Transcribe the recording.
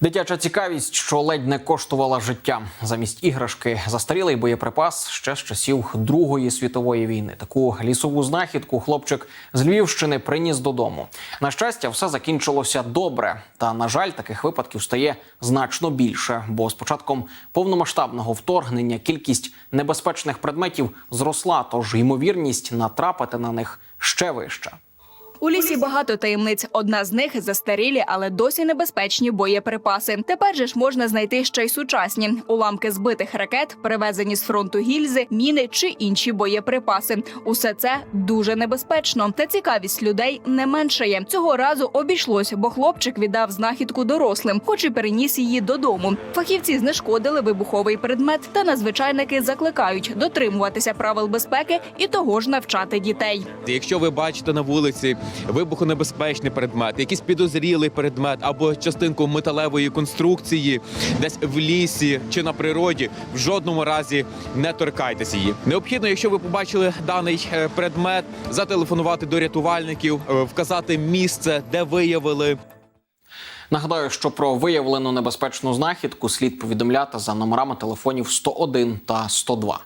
Дитяча цікавість, що ледь не коштувала життя. Замість іграшки застарілий боєприпас ще з часів Другої світової війни. Таку лісову знахідку хлопчик з Львівщини приніс додому. На щастя, все закінчилося добре. Та на жаль, таких випадків стає значно більше. Бо з початком повномасштабного вторгнення кількість небезпечних предметів зросла, тож ймовірність натрапити на них ще вища. У лісі багато таємниць. Одна з них застарілі, але досі небезпечні боєприпаси. Тепер же ж можна знайти ще й сучасні уламки збитих ракет, перевезені з фронту гільзи, міни чи інші боєприпаси. Усе це дуже небезпечно. Та цікавість людей не меншає. Цього разу обійшлось, бо хлопчик віддав знахідку дорослим, хоч і переніс її додому. Фахівці знешкодили вибуховий предмет, та надзвичайники закликають дотримуватися правил безпеки і того ж навчати дітей. Якщо ви бачите на вулиці вибухонебезпечний предмет, якийсь підозрілий предмет або частинку металевої конструкції, десь в лісі чи на природі, в жодному разі не торкайтеся її. Необхідно, якщо ви побачили даний е, предмет, зателефонувати до рятувальників, е, вказати місце, де виявили. Нагадаю, що про виявлену небезпечну знахідку слід повідомляти за номерами телефонів 101 та 102.